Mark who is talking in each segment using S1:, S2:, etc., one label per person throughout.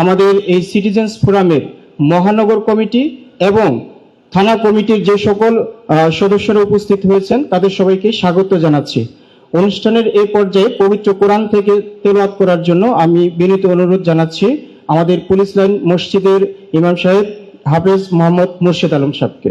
S1: আমাদের এই সিটিজেন্স ফোরামের মহানগর কমিটি এবং থানা কমিটির যে সকল সদস্যরা উপস্থিত হয়েছেন, তাদের সবাইকে স্বাগত জানাচ্ছি। অনুষ্ঠানের এই পর্যায়ে পবিত্র কোরআন থেকে তেলাওয়াত করার জন্য আমি বিনীত অনুরোধ জানাচ্ছি আমাদের পুলিশ লাইন মসজিদের ইমাম সাহেব হাফেজ মোহাম্মদ মুর্শিদ আলম সাহেবকে।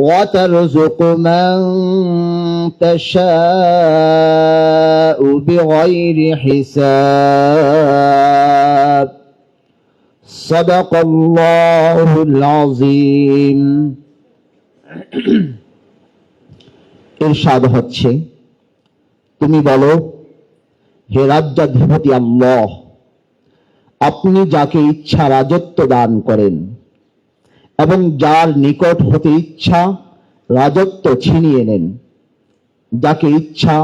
S2: وترزق من تشاء بغير حساب صدق الله العظيم ইরশাদ হচ্ছে তুমি বলো হে রাজ্যাধিপতি আল্লাহ আপনি যাকে ইচ্ছা রাজত্ব দান করেন এবং যার নিকট হতে ইচ্ছা রাজত্ব ছিনিয়ে নেন, যাকে ইচ্ছা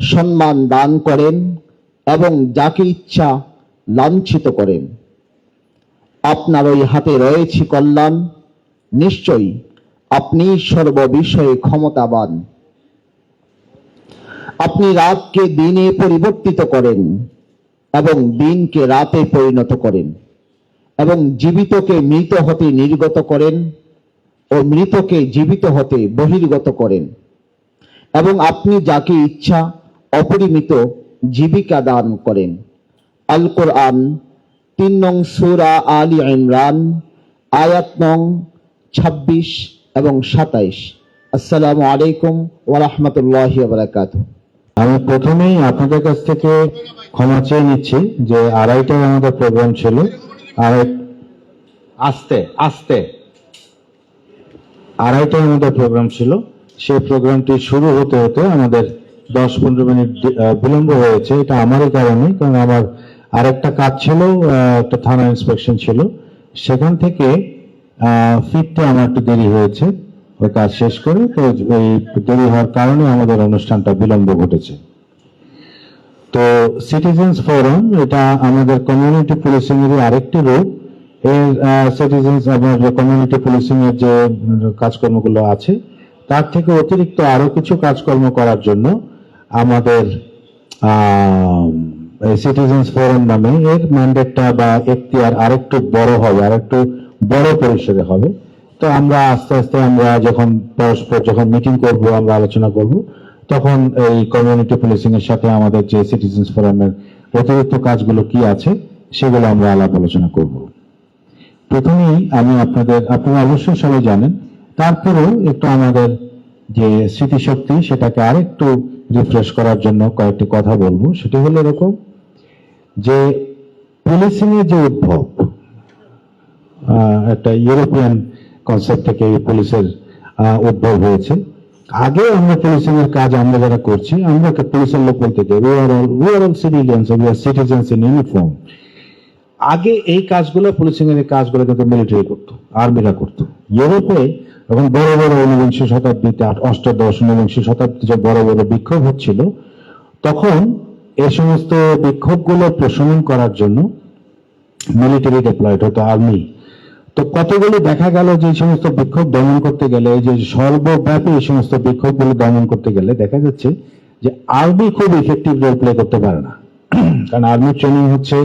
S2: সম্মান দান করেন এবং যাকে ইচ্ছা লাঞ্ছিত করেন। আপনার ওই হাতে রয়েছে কল্যাণ, নিশ্চয়ই আপনি সর্ববিষয়ে ক্ষমতাবান। আপনি রাতকে দিনে পরিবর্তিত করেন এবং দিনকে রাতে পরিণত করেন। এবং জীবিতকে মৃত হতে নির্গত করেন ও মৃতকে জীবিত হতে বহির্গত করেন। এবং আপনি যাকে ইচ্ছা অপরিমিত জীবিকা দান করেন। আল কোরআন তিন নং সুরা আলী ইমরান, আয়াত নং ছাব্বিশ এবং সাতাইশ। আসসালামু আলাইকুম ওরহমতুল্লাহ বারাকাতুহ।
S3: আমি প্রথমেই আপনাদের কাছ থেকে ক্ষমা চেয়ে নিচ্ছি যে আড়াইটায় আমাদের প্রোগ্রাম ছিল আড়াই আস্তে আস্তে। আড়াইটায় আমাদের প্রোগ্রাম ছিল। সেই প্রোগ্রামটি শুরু হতে হতে আমাদের দশ পনেরো মিনিট বিলম্ব হয়েছে। এটা আমারই কারণে কারণ আমার আরেকটা কাজ ছিল একটা থানা ইন্সপেকশন ছিল। সেখান থেকে ফিরতে আমার একটু দেরি হয়েছে। ওই কাজ শেষ করে, তো ওই দেরি হওয়ার কারণে আমাদের অনুষ্ঠানটা বিলম্ব ঘটেছে। তো সিটিজেন্স ফোরাম এটা আমাদের কমিউনিটি পুলিশিং এর আরেকটি রূপ। এর সিটিজেন্স আপনার কমিউনিটি পুলিশিং এর যে কাজকর্মগুলো আছে, তার থেকে অতিরিক্ত আরও কিছু কাজকর্ম করার জন্য আমাদের সিটিজেন্স ফোরাম নামে এর ম্যান্ডেটটা বা এখতিয়ার আরেকটু বড় হবে, আরেকটু বড় পরিসরে হবে। তো আমরা আস্তে আস্তে আমরা যখন পরস্পর যখন মিটিং করব, আমরা আলোচনা করব তখন এই কমিউনিটি পুলিশিং এর সাথে আমাদের যে সিটিজেন্স ফোরামের অতিরিক্ত কাজগুলো কি আছে, সেগুলো আমরা আলাপ আলোচনা করব। প্রথমেই আমি আপনাদের, আপনারা অবশ্যই সবাই জানেন, তারপরেও একটু আমাদের যে স্মৃতিশক্তি, সেটাকে আরেকটু রিফ্রেশ করার জন্য কয়েকটি কথা বলব। সেটি হলো এরকম যে পুলিশিং এর যে উদ্ভব একটা ইউরোপিয়ান কনসেপ্ট থেকে পুলিশের উদ্ভব হয়েছে আগে আমরা পুলিশিং এর কাজ আমরা যারা করছি, আমরা পুলিশের লোক বলতে চাই। We all we are citizens in uniform আগে এই কাজগুলো পুলিশিং এর কাজগুলো কিন্তু মিলিটারি করতো আর্মিরা করতো। ইউরোপে যখন বড় বড় ঊনবিংশ শতাব্দীতে অষ্টাদশ ঊনবিংশ শতাব্দীতে যে বড় বড় বিক্ষোভ হচ্ছিল, তখন এই সমস্ত বিক্ষোভগুলো প্রশমন করার জন্য মিলিটারি ডিপ্লয়েড হতো আর্মি তো কতগুলো দেখা গেল যে সমস্ত বিক্ষোভ দমন করতে গেলে, যে সর্বব্যাপী এই সমস্ত বিক্ষোভগুলো দমন করতে গেলে দেখা যাচ্ছে যে আর্মি খুব ইফেক্টিভ রোল প্লে করতে পারে না। কারণ আর্মি ট্রেনিং হচ্ছে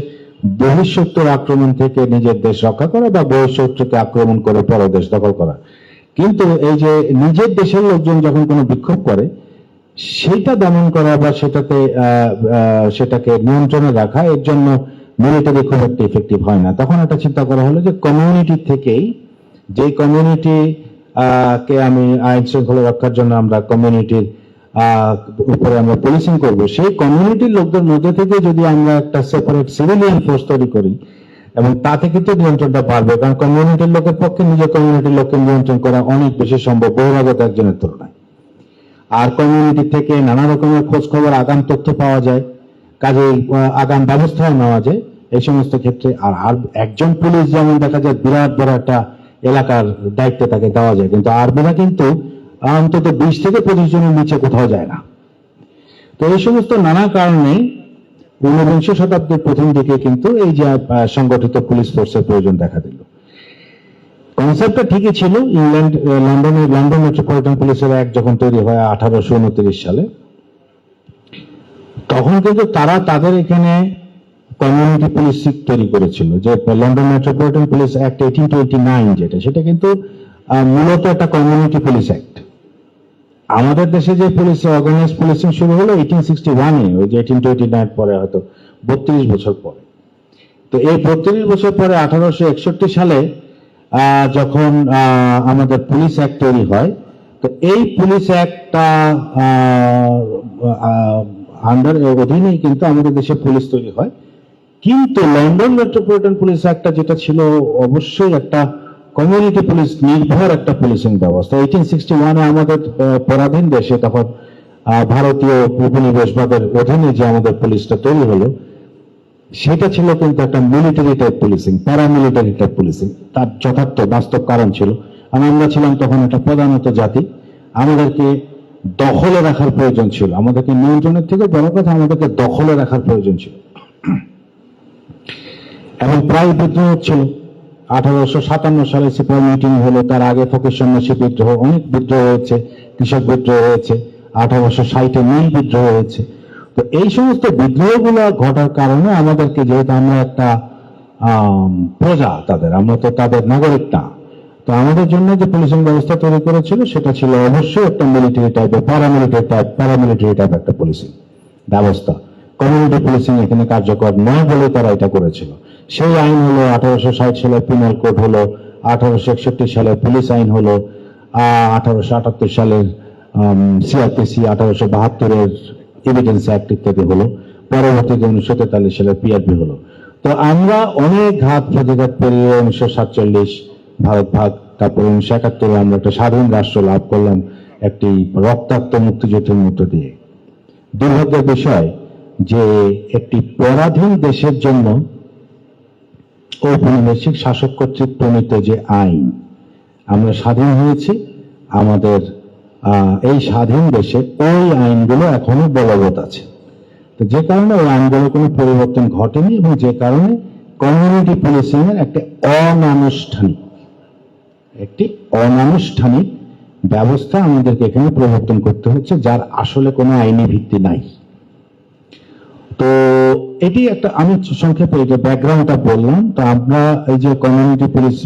S3: বহিঃশত্রুর আক্রমণ থেকে নিজের দেশ রক্ষা করা বা বহিঃশত্রুকে আক্রমণ করে পর দেশ দখল করা। কিন্তু এই যে নিজের দেশের লোকজন যখন কোনো বিক্ষোভ করে, সেটা দমন করা বা সেটাতে সেটাকে নিয়ন্ত্রণে রাখা এর জন্য মিলিটারি খুব একটা ইফেক্টিভ হয় না। তখন একটা চিন্তা করা হলো যে কমিউনিটি থেকেই, যে কমিউনিটি কে আমি আইন শৃঙ্খলা রক্ষার জন্য আমরা কমিউনিটির উপরে আমরা পুলিশিং করব, সেই কমিউনিটির লোকদের মধ্যে থেকে যদি আমরা একটা সেপারেট সিভিলিয়ান ফোর্স তৈরি করি, এবং তাতে কিন্তু নিয়ন্ত্রণটা বাড়বে, কারণ কমিউনিটির লোকের পক্ষে নিজের কমিউনিটির লোককে নিয়ন্ত্রণ করা অনেক বেশি সম্ভব, বহিরাগত একজনের তুলনায়। আর কমিউনিটি থেকে নানা রকমের খোঁজ খবর আগাম তথ্য পাওয়া যায়। কাজে আগাম ব্যবস্থাও নেওয়া যায় এই সমস্ত ক্ষেত্রে আর আর একজন পুলিশ যেমন দেখা যায় বিরাট বড় একটা এলাকার দায়িত্বে তাকে দেওয়া যায়, কিন্তু আর্মিরা কিন্তু অন্তত বিশ থেকে পঁচিশ জনের নিচে কোথাও যায় না। তো এই সমস্ত নানা কারণে ঊনবিংশ শতাব্দীর প্রথম দিকে কিন্তু এই যে সংগঠিত পুলিশ ফোর্সের প্রয়োজন দেখা দিল। কনসেপ্টটা ঠিকই ছিল, ইংল্যান্ড লন্ডনের, লন্ডন মেট্রোপলিটন পুলিশের অ্যাক্ট যখন তৈরি হয় আঠারোশো উনত্রিশ সালে তখন কিন্তু তারা তাদের এখানে কমিউনিটি পুলিশ তৈরি করেছিল, যে London Metropolitan police act eighteen twenty nine যেটা, সেটা কিন্তু মূলত একটা কমিউনিটি পুলিশ অ্যাক্ট আমাদের দেশে যে পুলিশ অর্গানাইজ পুলিশিং শুরু হলো এইটিন সিক্সটি ওয়ানে ওই যে এইটিন টোয়েন্টি নাইন পরে হয়তো বত্রিশ বছর পরে। তো এই বত্রিশ বছর পরে আঠারোশো একষট্টি সালে যখন আমাদের পুলিশ অ্যাক্ট তৈরি হয়, তো এই পুলিশ অ্যাক্টটা আন্ডার অধীনেই কিন্তু আমাদের দেশে পুলিশ তৈরি হয়। কিন্তু লন্ডন মেট্রোপলিটন পুলিশ অ্যাক্টটা যেটা ছিল অবশ্যই একটা কমিউনিটি পুলিশ, নির্ভর একটা পুলিশিং ব্যবস্থা। এইটিন সিক্সটি ওয়ানে আমাদের পরাধীন দেশে তখন ভারতীয় উপনিবেশবাদের অধীনে যে আমাদের পুলিশটা তৈরি হলো, সেটা ছিল কিন্তু একটা military type policing paramilitary type policing তার যথার্থ বাস্তব কারণ ছিল আমরা ছিলাম তখন একটা প্রধানত জাতি। আমাদেরকে দখলে রাখার প্রয়োজন ছিল। আমাদেরকে নিয়ন্ত্রণের থেকে বড় কথা আমাদেরকে দখলে রাখার প্রয়োজন ছিল। এবং প্রায় বিদ্রোহ ছিল আঠারোশো সাতান্ন সালে সিপাহী মিটিং হলো, তার আগে ফকির সন্ন্যাসী বিদ্রোহ, অনেক বিদ্রোহ হয়েছে, কৃষক বিদ্রোহ হয়েছে, আঠারোশো ষাটে মিল বিদ্রোহ হয়েছে। তো এই সমস্ত বিদ্রোহগুলো ঘটার কারণে আমাদেরকে যেহেতু আমরা একটা প্রজা তাদের, আমরা তো তাদের নাগরিক না তো আমাদের জন্য যে পুলিশিং ব্যবস্থা তৈরি করেছিল, সেটা ছিল অবশ্যই একটা মিলিটারি টাইপের প্যারামিলিটারি টাইপ প্যারামিলিটারি টাইপ একটা পুলিশিং ব্যবস্থা। কমিউনিটি পুলিশিং এখানে কার্যকর নয় বলে তারা এটা করেছিল। সেই আইন হলো আঠারোশো ষাট সালে পিনাল কোড হলো, আঠারোশো একষট্টি সালে পুলিশ আইন হলো আঠারোশো আটাত্তর সালের সিআরপিসি আঠারোশো বাহাত্তরের এভিডেন্স অ্যাক্ট ইত্যাদি হলো। পরবর্তীতে উনিশশো তেতাল্লিশ সালে পিআরপি হলো। তো আমরা অনেক ঘাত প্রতিঘাত পেরিয়ে উনিশশো সাতচল্লিশ ভারত ভাগ, তারপর উনিশশো একাত্তরে আমরা একটা স্বাধীন রাষ্ট্র লাভ করলাম একটি রক্তাক্ত মুক্তিযুদ্ধের মধ্য দিয়ে। দুর্ভাগ্যের বিষয় যে একটি পরাধীন দেশের জন্য ঔপনিবেশিক শাসক কর্তৃক প্রণীত যে আইন, আমরা স্বাধীন হয়েছি, আমাদের এই স্বাধীন দেশে ওই আইনগুলো এখনও বলবৎ আছে। তো যে কারণে ওই আইনগুলো কোনো পরিবর্তন ঘটেনি এবং যে কারণে কমিউনিটি পুলিশিং এর একটা অনানুষ্ঠানিক একটি অনানুষ্ঠানিক ব্যবস্থা আমাদেরকে এখানে প্রবর্তন করতে হচ্ছে, যার আসলে কোনো আইনি ভিত্তি নাই। তো এটি একটা, আমি সংক্ষেপে যে ব্যাকগ্রাউন্ডটা বললাম, তো আমরা এই যে কমিউনিটি পুলিশ,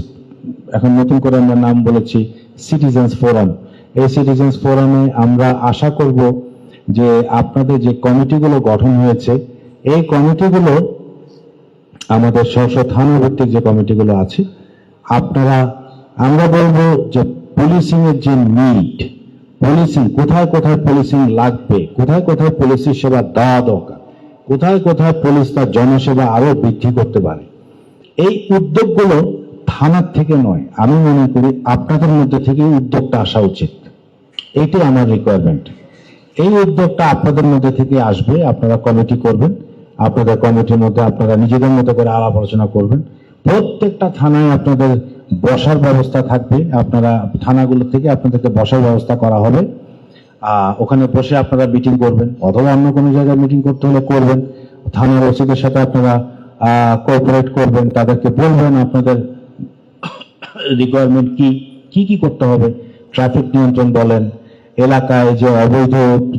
S3: এখন নতুন করে আমরা নাম বলেছি সিটিজেন্স ফোরাম। এই সিটিজেন্স ফোরামে আমরা আশা করব যে আপনাদের যে কমিটিগুলো গঠন হয়েছে, এই কমিটিগুলো, আমাদের স্ব থানা ভিত্তিক যে কমিটিগুলো আছে, আপনারা আমরা বলব যে পুলিশিং এর যে নিড পুলিশিং কোথায় কোথায় পুলিশিং লাগবে, কোথায় কোথায় পুলিশের সেবা দেওয়া দরকার, কোথায় কোথায় পুলিশ তার জনসেবা আরও বৃদ্ধি করতে পারে। এই উদ্যোগগুলো থানার থেকে নয়, আমি মনে করি আপনাদের মধ্যে থেকে উদ্যোগটা আসা উচিত। এইটি আমার রিকোয়ারমেন্ট এই উদ্যোগটা আপনাদের মধ্যে থেকে আসবে, আপনারা কমিটি করবেন, আপনাদের কমিটির মধ্যে আপনারা নিজেদের মতো করে আলাপ আলোচনা করবেন। প্রত্যেকটা থানায় আপনাদের বসার ব্যবস্থা থাকবে। আপনারা থানাগুলো থেকে আপনাদেরকে বসার ব্যবস্থা করা হবে। ওখানে বসে আপনারা মিটিং করবেন, অথবা অন্য কোনো জায়গায় মিটিং করতে হলে করবেন। থানার ওসিদের সাথে আপনারা কোঅপারেট করবেন, তাদেরকে বলবেন আপনাদের রিকোয়ারমেন্ট কি কি কি করতে হবে। ট্রাফিক নিয়ন্ত্রণ বলেন, এলাকায় যে অবৈধ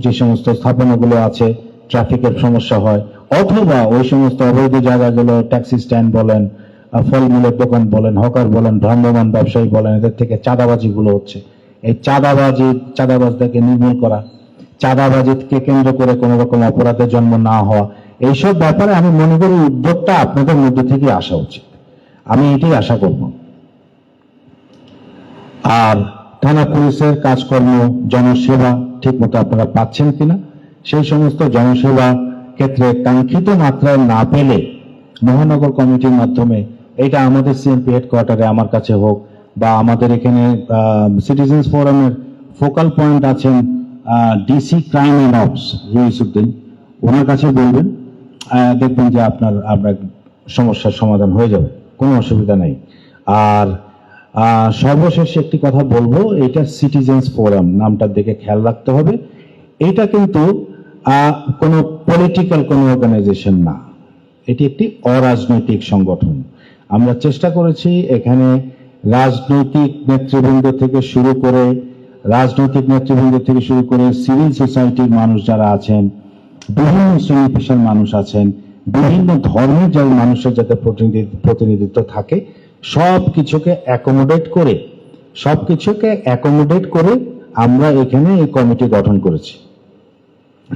S3: যে সমস্ত স্থাপনাগুলো আছে ট্রাফিকের সমস্যা হয়, অথবা ওই সমস্ত অবৈধ জায়গাগুলো ট্যাক্সি স্ট্যান্ড বলেন ফলমূলের দোকান বলেন, হকার বলেন ভ্রাম্যমান ব্যবসায়ী বলেন, এদের থেকে চাঁদাবাজিগুলো হচ্ছে। এই চাঁদাবাজি, চাঁদাবাজদেরকে নির্মূল করা, চাঁদাবাজিকে কেন্দ্র করে কোনো রকম অপরাধের জন্ম না হওয়া, এইসব ব্যাপারে আমি মনে করি উদ্যোগটা আপনাদের মধ্যে থেকে আসা উচিত। আমি এটাই আশা করব। আর থানা পুলিশের কাজকর্ম, জনসেবা ঠিক মতো আপনারা পাচ্ছেন কিনা, সেই সমস্ত জনসেবা ক্ষেত্রে কাঙ্ক্ষিত মাত্রায় না পেলে মহানগর কমিটির মাধ্যমে এটা আমাদের সিএমপি হেডকোয়ার্টারে আমার কাছে হোক বা আমাদের এখানে সিটিজেন্স ফোরামের ফোকাল পয়েন্ট আছেন DC crime and ops Raisuddin ওনার কাছে বলবেন দেখবেন যে আপনার আপনার সমস্যার সমাধান হয়ে যাবে, কোনো অসুবিধা নেই। আর সর্বশেষ একটি কথা বলব, এটা সিটিজেন্স ফোরাম নামটার দিকে খেয়াল রাখতে হবে। এটা কিন্তু কোনো পলিটিক্যাল কোনো অর্গানাইজেশন না। এটি একটি অরাজনৈতিক সংগঠন। আমরা চেষ্টা করেছি এখানে রাজনৈতিক নেতৃবৃন্দ থেকে শুরু করে, রাজনৈতিক নেতৃবৃন্দ থেকে শুরু করে সিভিল সোসাইটির মানুষ যারা আছেন, বিভিন্ন শ্রেণি পেশার মানুষ আছেন, বিভিন্ন ধর্মের যারা মানুষের যাতে প্রতিনিধি- প্রতিনিধিত্ব থাকে সব কিছুকে অ্যাকোমোডেট করে সব কিছুকে অ্যাকোমোডেট করে আমরা এখানে এই কমিটি গঠন করেছি।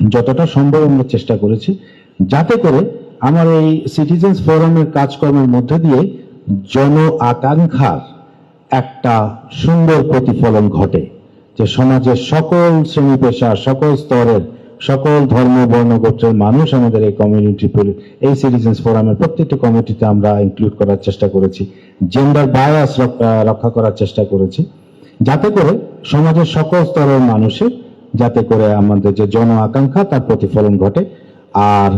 S3: যতটা সম্ভব আমরা চেষ্টা করেছি, যাতে করে আমার এই সিটিজেন্স ফোরামের কাজকর্মের মধ্যে দিয়ে জন আকাঙ্ক্ষার একটা সুন্দর প্রতিফলন ঘটে যে সমাজের সকল শ্রেণি পেশা, সকল স্তরের, সকল ধর্ম, বর্ণ গোত্রের মানুষ আমাদের এই কমিউনিটি এই সিটিজেন্স ফোরামের প্রত্যেকটি কমিটিতে আমরা ইনক্লুড করার চেষ্টা করেছি জেন্ডার বায়াস রক্ষা করার চেষ্টা করেছি, যাতে করে সমাজের সকল স্তরের মানুষের, যাতে করে আমাদের যে জন আকাঙ্ক্ষা তার প্রতিফলন ঘটে, আর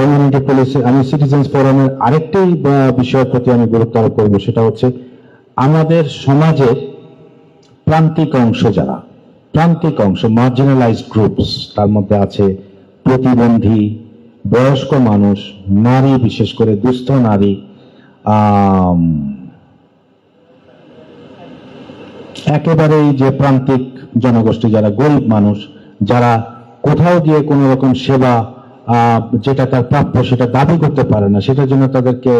S3: কমিউনিটি পুলিশ আমি সিটিজেন্স ফোরামের আরেকটি বিষয়ের প্রতি আমি গুরুত্ব আরোপ করব, সেটা হচ্ছে আমাদের সমাজের প্রান্তিক অংশ যারা, প্রান্তিক অংশ মার্জিনালাইজড গ্রুপস তার মধ্যে আছে প্রতিবন্ধী, বয়স্ক মানুষ, নারী, বিশেষ করে দুস্থ নারী একেবারেই যে প্রান্তিক জনগোষ্ঠী যারা গরিব মানুষ, যারা কোথাও গিয়ে কোনো রকম সেবা যেটা তার প্রাপ্য, সেটা দাবি করতে পারে না। সেটার জন্য তাদেরকে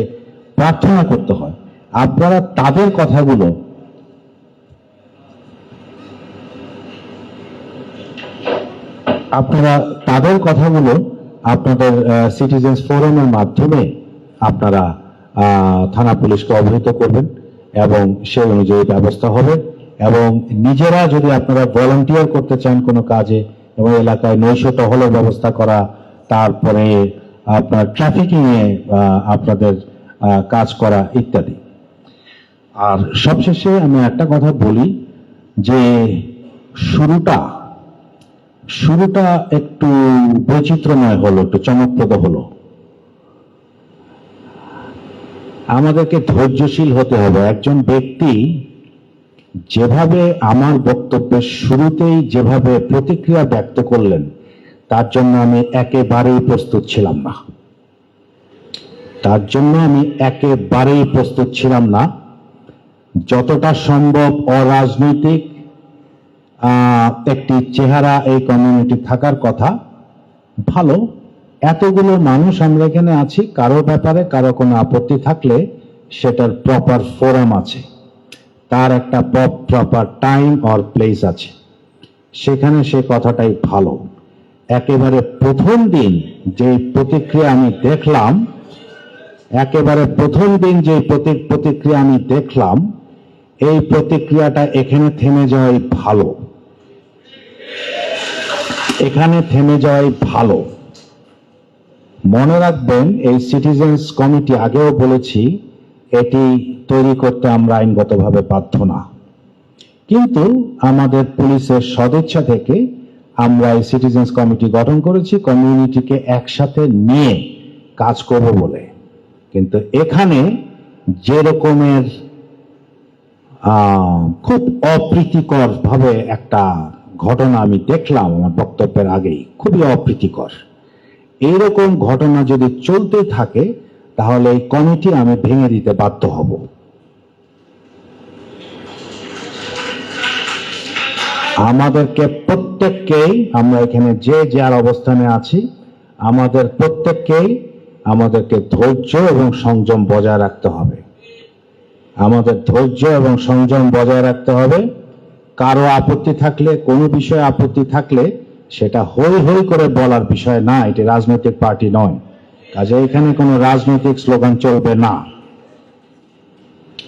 S3: প্রার্থনা করতে হয়। আপনারা তাদের কথাগুলো আপনারা তাদের কথাগুলো আপনাদের সিটিজেন্স ফোরামের মাধ্যমে আপনারা থানা পুলিশকে অবহিত করবেন এবং সেই অনুযায়ী ব্যবস্থা হবে এবং নিজেরা যদি আপনারা ভলান্টিয়ার করতে চান কোনো কাজে এবং এলাকায় নৈশ টহলের ব্যবস্থা করা তারপরে আপনার ট্রাফিকিং এ আহ, আপনাদের কাজ করা ইত্যাদি। আর সবশেষে আমি একটা কথা বলি যে শুরুটা শুরুটা একটু বৈচিত্র্যময় হলো একটু চমকপ্রদ হলো। আমাদেরকে ধৈর্যশীল হতে হবে। একজন ব্যক্তি যেভাবে আমার বক্তব্যের শুরুতেই যেভাবে প্রতিক্রিয়া ব্যক্ত করলেন তার জন্য আমি একেবারেই প্রস্তুত ছিলাম না। তার জন্য আমি একেবারেই প্রস্তুত ছিলাম না। যতটা সম্ভব অরাজনৈতিক একটি চেহারা এই কমিউনিটি থাকার কথা, ভালো, এতগুলো মানুষ আমরা এখানে আছি, কারও ব্যাপারে কারও কোনো আপত্তি থাকলে সেটার প্রপার ফোরাম আছে। তার একটা প্রপার টাইম অর প্লেস আছে। সেখানে সে কথাটাই ভালো। একেবারে প্রথম দিন যে প্রতিক্রিয়া আমি দেখলাম, একেবারে প্রথম দিন যে প্রতিক্রিয়া আমি দেখলাম, এই প্রতিক্রিয়াটা এখানে থেমে যাওয়াই ভালো। এখানে থেমে যাওয়াই ভালো। মনে রাখবেন, এই সিটিজেন্স কমিটি আগেও বলেছি, এটি তৈরি করতে আমরা আইনগতভাবে বাধ্য না। কিন্তু আমাদের পুলিশের সদিচ্ছা থেকে আমরা এই সিটিজেন্স কমিটি গঠন করেছি কমিউনিটিকে একসাথে নিয়ে কাজ করব বলে। কিন্তু এখানে যে রকমের খুব অপ্রীতিকর ভাবে একটা ঘটনা আমি দেখলাম আমার বক্তব্যের আগেই, খুবই অপ্রীতিকর। এইরকম ঘটনা যদি চলতে থাকে, তাহলে এই কমিটি আমি ভেঙে দিতে বাধ্য হব। আমাদেরকে প্রত্যেককেই আমরা এখানে যে যার অবস্থানে আছি, আমাদের প্রত্যেককেই আমাদেরকে ধৈর্য এবং সংযম বজায় রাখতে হবে। আমাদের ধৈর্য এবং সংযম বজায় রাখতে হবে। কারও আপত্তি থাকলে, কোনো বিষয়ে আপত্তি থাকলে সেটা হই হই করে বলার বিষয় না, এটি রাজনৈতিক পার্টি নয়। কাজে এখানে কোনো রাজনৈতিক স্লোগান চলবে না।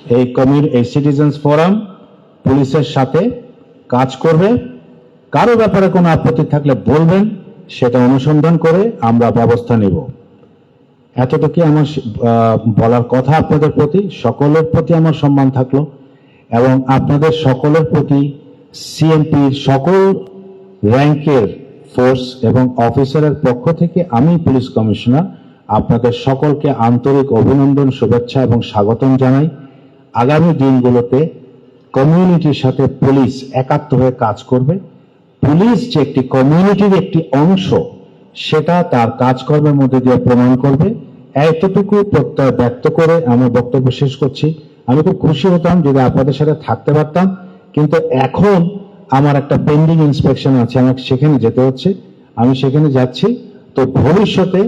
S3: এই কমির, এই সিটিজেন্স ফোরাম পুলিশের সাথে কাজ করবে, কারও ব্যাপারে কোনো আপত্তি থাকলে বলবেন, সেটা অনুসন্ধান করে আমরা ব্যবস্থা নেব। এতটুকু আমার বলার কথা আপনাদের প্রতি, সকলের প্রতি আমার সম্মান থাকল, এবং আপনাদের সকলের প্রতি সিএমপির সকল র্যাঙ্কের ফোর্স এবং অফিসারের পক্ষ থেকে আমি পুলিশ কমিশনার, আপনাদের সকলকে আন্তরিক অভিনন্দন, শুভেচ্ছা এবং স্বাগতম জানাই। আগামী দিনগুলোতে কমিউনিটির সাথে পুলিশ একাত্ম হয়ে কাজ করবে। পুলিশ যে একটি কমিউনিটির একটি অংশ, সেটা তার কাজকর্মের মধ্যে দিয়ে প্রমাণ করবে। এতটুকু প্রত্যয় ব্যক্ত করে আমার বক্তব্য শেষ করছি। আমি খুব খুশি হতাম যদি আপনাদের সাথে থাকতে পারতাম। কিন্তু এখন আমার একটা পেন্ডিং ইন্সপেকশন আছে, আমাকে সেখানে যেতে হচ্ছে। আমি সেখানে যাচ্ছি। তো ভবিষ্যতে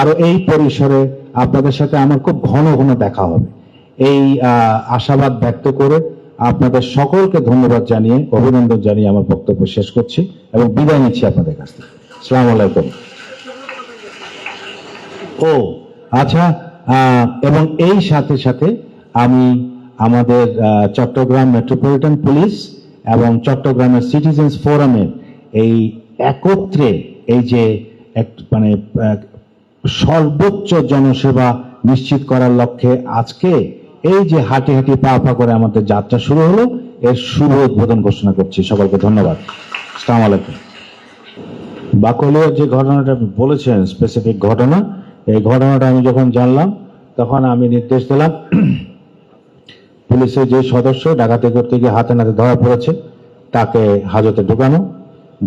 S3: আরও এই পরিসরে আপনাদের সাথে আমার খুব ঘন ঘন দেখা হবে। এই আশাবাদ ব্যক্ত করে আপনাদের সকলকে ধন্যবাদ জানিয়ে, অভিনন্দন জানিয়ে আমার বক্তব্য শেষ করছি এবং বিদায় নিচ্ছি আপনাদের কাছ থেকে। সালাম আলাইকুম। ও আচ্ছা এবং এই সাথে সাথে আমি আমাদের চট্টগ্রাম মেট্রোপলিটন পুলিশ এবং চট্টগ্রামের সিটিজেন্স ফোরামের এই একত্রে এই যে এক মানে সর্বোচ্চ জনসেবা নিশ্চিত করার লক্ষ্যে আজকে এই যে হাঁটি হাঁটি পা পা করে আমাদের যাত্রা শুরু হলো, এর শুভ উদ্বোধন ঘোষণা করছি। সকলকে ধন্যবাদ। আসসালামু আলাইকুম। বাকলিয়ার যে ঘটনাটা আপনি বলেছেন স্পেসিফিক ঘটনা, এই ঘটনাটা আমি যখন জানলাম, তখন আমি নির্দেশ দিলাম, পুলিশের যে সদস্য ডাকাতি করতে গিয়ে হাতে নাতে ধরা পড়েছে, তাকে হাজতে ঢুকানো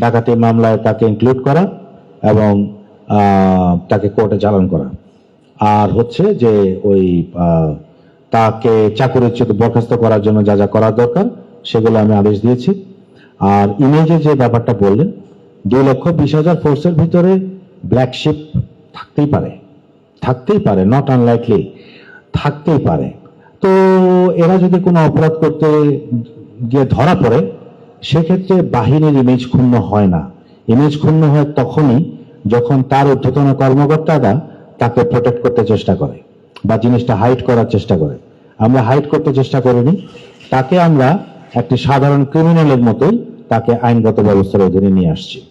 S3: ডাকাতি মামলায় তাকে ইনক্লুড করা এবং তাকে কোর্টে চালান করা। আর হচ্ছে যে ওই তাকে চাকরিচ্যুত বরখাস্ত করার জন্য যা যা করা দরকার, সেগুলো আমি আদেশ দিয়েছি। আর ইমেজে যে ব্যাপারটা বললেন, দুই লক্ষ বিশ হাজার ফোর্সের ভিতরে ব্ল্যাক শিপ থাকতেই পারে। থাকতেই পারে নট আনলাইকলি থাকতেই পারে। তো এরা যদি কোনো অপরাধ করতে গিয়ে ধরা পড়ে, সেক্ষেত্রে বাহিনীর ইমেজ ক্ষুণ্ণ হয় না। ইমেজ ক্ষুণ্ণ হয় তখনই যখন তার ঊর্ধ্বতন কর্মকর্তারা তাকে প্রোটেক্ট করতে চেষ্টা করে। বা জিনিসটা হাইড করার চেষ্টা করে। আমরা হাইড করতে চেষ্টা করিনি। তাকে আমরা একটি সাধারণ ক্রিমিনালের মতোই তাকে আইনগত ব্যবস্থার অধীনে নিয়ে আসছি।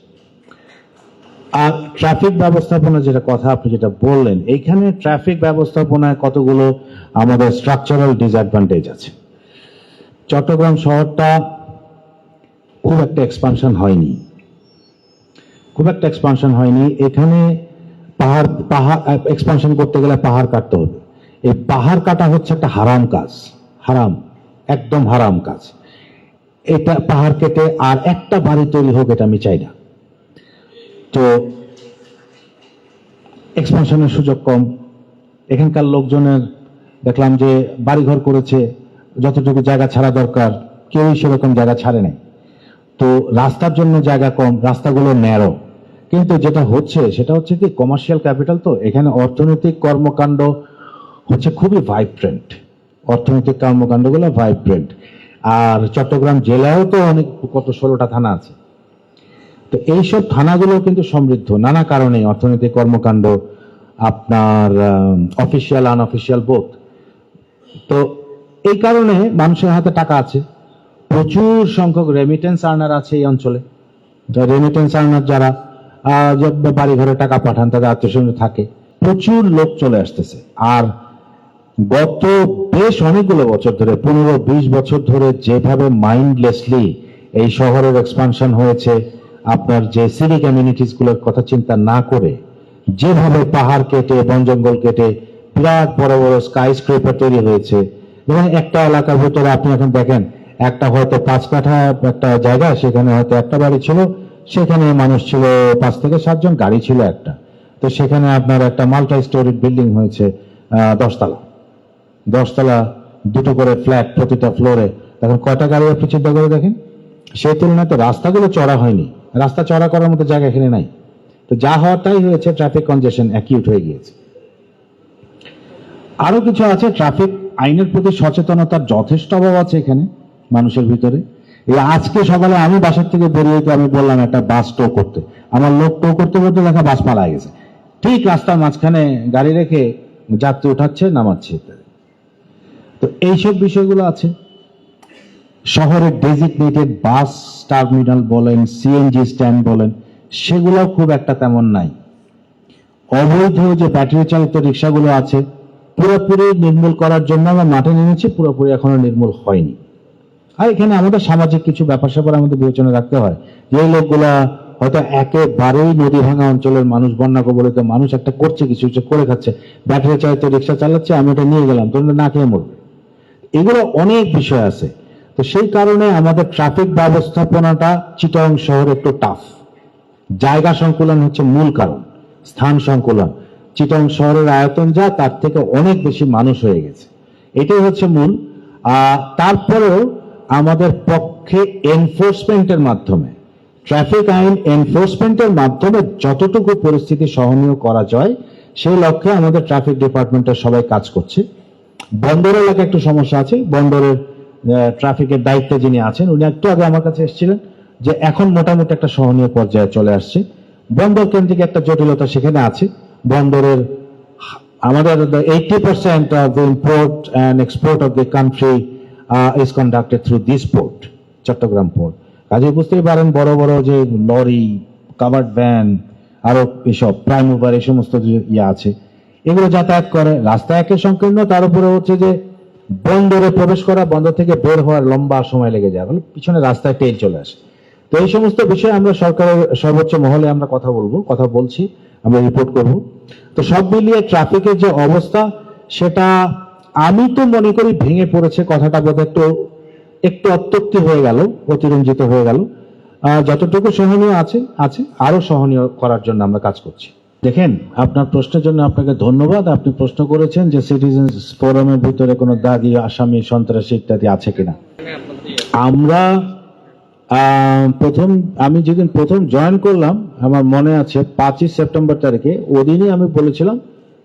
S3: আর ট্রাফিক ব্যবস্থাপনা যেটা কথা আপনি যেটা বললেন, এইখানে ট্রাফিক ব্যবস্থাপনায় কতগুলো আমাদের স্ট্রাকচারাল ডিসঅ্যাডভান্টেজ আছে। চট্টগ্রাম শহরটা খুব একটা এক্সপানশন হয়নি। খুব একটা এক্সপানশন হয়নি। এখানে পাহাড় পাহাড় এক্সপানশন করতে গেলে পাহাড় কাটতে হবে। এই পাহাড় কাটা হচ্ছে একটা হারাম কাজ, হারাম, একদম হারাম কাজ। এটা পাহাড় কেটে আর একটা বাড়ি তৈরি হোক, এটা আমি চাই না। তো এক্সপানশনের সুযোগ কম। এখানকার লোকজনের দেখলাম যে বাড়িঘর করেছে, যতটুকু জায়গা ছাড়া দরকার, কেউই সেরকম জায়গা ছাড়ে নাই। তো রাস্তার জন্য জায়গা কম, রাস্তাগুলো ন্যারো কিন্তু যেটা হচ্ছে, সেটা হচ্ছে কি কমার্শিয়াল ক্যাপিটাল তো এখানে অর্থনৈতিক কর্মকাণ্ড হচ্ছে খুবই ভাইব্রেন্ট অর্থনৈতিক কর্মকাণ্ডগুলো ভাইব্রেন্ট আর চট্টগ্রাম জেলায়ও তো অনেক, কত ষোলোটা থানা আছে। তো এইসব থানাগুলো কিন্তু সমৃদ্ধ। নানা কারণে অর্থনৈতিক কর্মকাণ্ড, আপনার অফিসিয়াল আনঅফিসিয়াল বোধ তো এই কারণে মানুষের হাতে টাকা আছে। প্রচুর সংখ্যক রেমিটেন্স আর্নার আছে এই অঞ্চলে। রেমিটেন্স আর্নার যারা বাড়ি ঘরে টাকা পাঠান, তাদের আত্মীয় থাকে। প্রচুর লোক চলে আসতেছে। আর গত বেশ অনেকগুলো বছর ধরে, পনেরো বিশ বছর ধরে যেভাবে মাইন্ডলেসলি এই শহরের এক্সপানশন হয়েছে, আপনার যে সিভিক কমিউনিটিসগুলোর কথা চিন্তা না করে, যেভাবে পাহাড় কেটে, বন জঙ্গল কেটে, বিরাট বড় বড় স্কাই স্ক্রেপার তৈরি হয়েছে। এবং একটা এলাকার ভেতরে আপনি এখন দেখেন, একটা হয়তো পাঁচ কাঠা একটা জায়গা, সেখানে হয়তো একটা বাড়ি ছিল সেখানে মানুষ ছিল, পাঁচ থেকে সাতজন, গাড়ি ছিল একটা। তো সেখানে আপনার একটা মাল্টি স্টোরি বিল্ডিং হয়েছে দশতলা। দশতলা, দুটো করে ফ্ল্যাট প্রতিটা ফ্লোরে এখন কয়টা গাড়ি আপনি চিন্তা করে দেখেন? সেই তুলনায় তো রাস্তাগুলো চড়া হয়নি। রাস্তা চড়া করার মতো জায়গা এখানে নাই। তো যা হওয়ার তাই হয়েছে ট্রাফিক কনজেশন অ্যাকিউট হয়ে গিয়েছে। আরও কিছু আছে ট্রাফিক আইনের প্রতি সচেতনতার যথেষ্ট অভাব আছে এখানে, মানুষের ভিতরে। এই আজকে সকালে আমি বাসার থেকে বেরিয়ে আমি বললাম একটা বাস টো করতে। আমার লোক টো করতে করতে দেখা বাস পালায় গেছে। ঠিক রাস্তার মাঝখানে গাড়ি রেখে যাত্রী উঠাচ্ছে, নামাচ্ছে তো এইসব বিষয়গুলো আছে। শহরের ডেজিগনেটেড বাস টার্মিনাল বলেন সিএনজি স্ট্যান্ড বলেন, সেগুলো খুব একটা তেমন নাই। অবৈধ যে ব্যাটারি চালিত রিক্সাগুলো আছে, পুরোপুরি নির্মূল করার জন্য আমরা মাঠে নেমেছি, পুরোপুরি এখনও নির্মূল হয়নি। আর এখানে আমাদের সামাজিক কিছু ব্যাপার স্যাপার আমাদের বিবেচনা রাখতে হয়। যে লোকগুলা হয়তো একেবারেই নদী ভাঙা অঞ্চলের মানুষ, বন্যা কবলিত মানুষ, একটা করছে কিছু কিছু করে খাচ্ছে। ব্যাটারি চালিত রিক্সা চালাচ্ছে, আমি ওটা নিয়ে গেলাম তোমরা না খেয়ে মরবে এগুলো অনেক বিষয় আছে। তো সেই কারণে আমাদের ট্রাফিক ব্যবস্থাপনাটা চিটং শহর একটু টাফ জায়গা সংকুলন হচ্ছে মূল কারণ, স্থান সংকুলন। চিটং শহরের আয়তন যা, তার থেকে অনেক বেশি মানুষ হয়ে গেছে। এটাই হচ্ছে মূল। তারপরেও আমাদের পক্ষে এনফোর্সমেন্টের মাধ্যমে, ট্রাফিক আইন এনফোর্সমেন্টের মাধ্যমে যতটুকু পরিস্থিতি সহনীয় করা যায়, সেই লক্ষ্যে আমাদের ট্রাফিক ডিপার্টমেন্টের সবাই কাজ করছে। বন্দর এলাকায় একটু সমস্যা আছে। বন্দরের ট্রাফিকের দায়িত্বে যিনি আছেন, উনি একটু আগে আমার কাছে এসেছিলেন যে এখন মোটামুটি একটা সহনীয় পর্যায়ে চলে আসছে। বন্দর কেন্দ্রিক একটা জটিলতা সেখানে আছে। বন্দরের আমাদের eighty percent of the import and export of the country is conducted through this port Chattogram port কাজে বুঝতেই পারেন বড় বড় যে লরি কাভার্ড ভ্যান আরও এসব প্রাইম মুভার এই সমস্ত যে ইয়ে আছে, এগুলো যাতায়াত করে। রাস্তা একে সংকীর্ণ, তার উপরে হচ্ছে যে বন্দরে প্রবেশ করা, বন্দর থেকে বের হওয়ার লম্বা সময় লেগে যায়। বলে পিছনে রাস্তায় ট্রেন চলে আসে। তো এই সমস্ত বিষয়ে আমরা সরকারের সর্বোচ্চ মহলে আমরা কথা বলব, কথা বলছি, আমরা রিপোর্ট করব। তো সব মিলিয়ে ট্রাফিকের যে অবস্থা, সেটা আমি তো মনে করি ভেঙে পড়েছে কথাটা বোধহয় একটু একটু অত্যক্তি হয়ে গেল, অতিরঞ্জিত হয়ে গেল। যতটুকু সহনীয় আছে আছে, আরও সহনীয় করার জন্য আমরা কাজ করছি। দেখেন, আপনার প্রশ্নের জন্য আপনাকে ধন্যবাদ। আপনি প্রশ্ন করেছেন যে সিটিজেন্স ফোরামের ভিতরে কোনো দাগি, আসামি, সন্ত্রাসী ইত্যাদি আছে কিনা। আমরা প্রথম, আমি যেদিন প্রথম জয়েন করলাম, আমার মনে আছে পাঁচই সেপ্টেম্বর তারিখে, ওদিনই আমি বলেছিলাম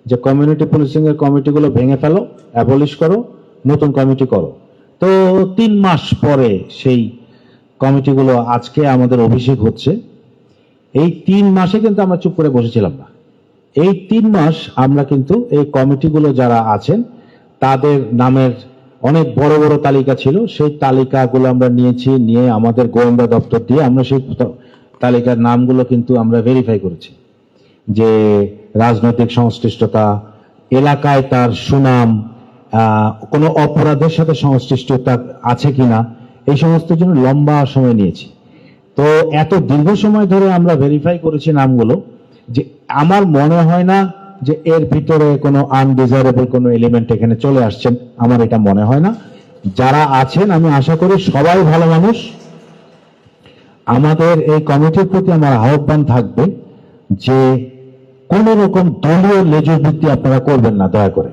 S3: যে কমিউনিটি পুলিশিং এর কমিটিগুলো ভেঙে ফেলো অ্যাবলিশ করো, নতুন কমিটি করো। তো তিন মাস পরে সেই কমিটিগুলো আজকে আমাদের অভিষেক হচ্ছে। এই তিন মাসে কিন্তু আমরা চুপ করে বসেছিলাম না। এই তিন মাস আমরা কিন্তু এই কমিটিগুলো যারা আছেন, তাদের নামের অনেক বড় বড় তালিকা ছিল। সেই তালিকাগুলো আমরা নিয়েছি, নিয়ে আমাদের গোয়েন্দা দপ্তর দিয়ে আমরা সেই তালিকার নামগুলো কিন্তু আমরা ভেরিফাই করেছি। যে রাজনৈতিক সংশ্লিষ্টতা, এলাকায় তার সুনাম কোনো অপরাধের সাথে সংশ্লিষ্টতা আছে কিনা, এই সমস্ত জন্য লম্বা সময় নিয়েছি। তো এত দীর্ঘ সময় ধরে আমরা ভেরিফাই করেছি নামগুলো, যে আমার মনে হয় না যে এর ভিতরে কোনো আনডিজারেবল কোনো এলিমেন্ট এখানে চলে আসছেন আমার এটা মনে হয় না। যারা আছেন, আমি আশা করি সবাই ভালো মানুষ। আমাদের এই কমিটির প্রতি আমার আহ্বান থাকবে যে কোন রকম দলীয় লেজুর ভিত্তি আপনারা করবেন না, দয়া করে।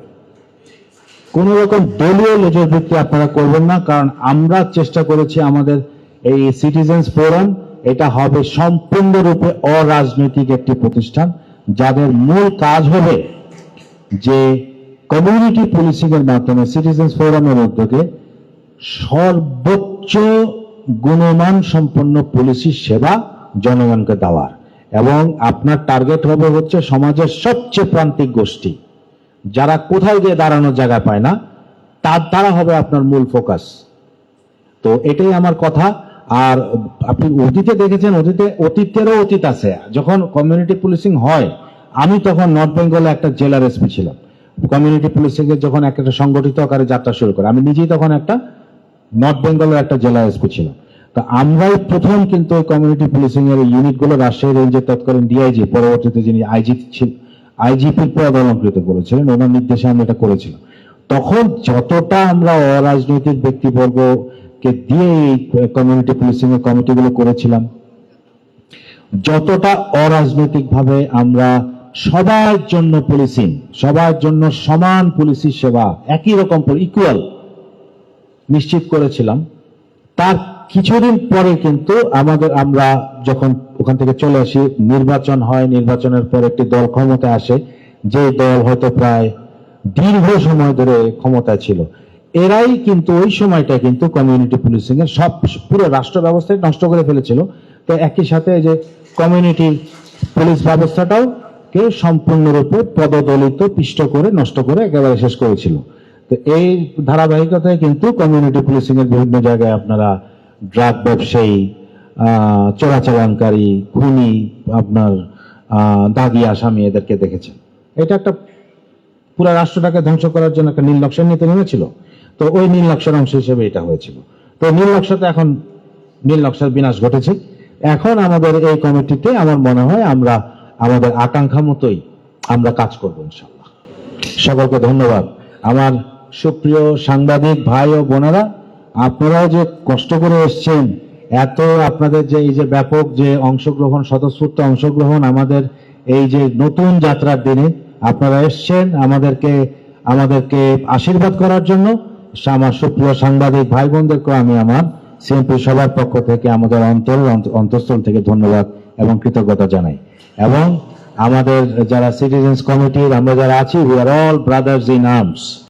S3: কোন রকম দলীয় লেজুর ভিত্তি আপনারা করবেন না, কারণ আমরা চেষ্টা করেছি আমাদের এই সিটিজেন্স ফোরাম এটা হবে সম্পূর্ণরূপে অরাজনৈতিক একটি প্রতিষ্ঠান, যাদের মূল কাজ হবে যে কমিউনিটি পুলিশিং এর মাধ্যমে সিটিজেন্স ফোরামের উদ্যোগে সর্বোচ্চ গুণমান সম্পন্ন পুলিশি সেবা জনগণকে দেওয়ার। এবং আপনার টার্গেট হবে হচ্ছে সমাজের সবচেয়ে প্রান্তিক গোষ্ঠী। যারা কোথায় গিয়ে দাঁড়ানোর জায়গা পায় না তার দ্বারা হবে আপনার মূল ফোকাস তো এটাই আমার কথা। আর আপনি অতীতে দেখেছেন, অতীতে, অতীতেরও অতীত আছে। যখন কমিউনিটি পুলিশিং হয়, আমি তখন নর্থ বেঙ্গলে একটা জেলার এসপি ছিলাম। কমিউনিটি পুলিশিং এর যখন একটা সংগঠিত আকারে যাত্রা শুরু করে, আমি নিজেই তখন একটা নর্থ বেঙ্গলের একটা জেলা এসপি ছিলাম। তা আমরাই প্রথম কিন্তু কমিউনিটি পুলিশিং এর ইউনিটগুলো রাজশাহী রেঞ্জের তৎকালীন ডিআইজি পরবর্তীতে যিনি আইজি আইজিপির পদ অলঙ্কৃত করেছিলেন, ওনার নির্দেশে আমরা এটা করেছিলাম। তখন যতটা আমরা অরাজনৈতিক ব্যক্তিবর্গ কে দিয়ে এই কমিউনিটি পুলিশিং এর কমিটিগুলো করেছিলাম, যতটা অরাজনৈতিক ভাবে আমরা সবার জন্য পুলিশিং সবার জন্য সমান পুলিশি সেবা, একই রকম ইকুয়াল নিশ্চিত করেছিলাম, তার কিছুদিন পরে কিন্তু আমাদের, আমরা যখন ওখান থেকে চলে আসি, নির্বাচন হয়, নির্বাচনের পর একটি দল ক্ষমতায় আসে যে দল হয়তো প্রায় দীর্ঘ সময় ধরে ক্ষমতায় ছিল। এরাই কিন্তু ওই সময়টা কিন্তু কমিউনিটি পুলিশিং এর সব পুরো রাষ্ট্র ব্যবস্থায় নষ্ট করে ফেলেছিল। তো একই সাথে যে কমিউনিটি পুলিশ ব্যবস্থাটাও কে সম্পূর্ণরূপে পদদলিত, পিষ্ট করে, নষ্ট করে একেবারে শেষ করেছিল। তো এই ধারাবাহিকতায় কিন্তু কমিউনিটি পুলিশিং এর বিভিন্ন জায়গায় আপনারা ড্রাগ ব্যবসায়ী চোরাচালানকারী, খুনি আপনার দাগি আসামি এদেরকে দেখেছেন। এটা একটা পুরো রাষ্ট্রটাকে ধ্বংস করার জন্য একটা নীল নকশা নিতে নেমেছিল। তো ওই নীল নকশার অংশ হিসেবে এটা হয়েছিল। তো নীল নকশাতে এখন নীল নকশার বিনাশ ঘটেছে। এখন আমাদের এই কমিটিতে আমার মনে হয় আমরা আমাদের আকাঙ্ক্ষা মতোই আমরা কাজ করব ইনশাল্লাহ সকলকে ধন্যবাদ। আমার সুপ্রিয় সাংবাদিক ভাই ও বোনেরা আপনারাও যে কষ্ট করে এসছেন, এত আপনাদের যে এই যে ব্যাপক যে অংশগ্রহণ, স্বতঃস্ফূর্ত অংশগ্রহণ আমাদের এই যে নতুন যাত্রার দিনে, আপনারা এসছেন আমাদেরকে আমাদেরকে আশীর্বাদ করার জন্য। আমার সুপ্রিয় সাংবাদিক ভাই বোনদেরকে আমি আমার সিএমপি সবার পক্ষ থেকে আমাদের অন্তর অন্তঃস্থল থেকে ধন্যবাদ এবং কৃতজ্ঞতা জানাই। এবং আমাদের যারা সিটিজেন্স কমিটির আমরা যারা আছি we are all brothers in arms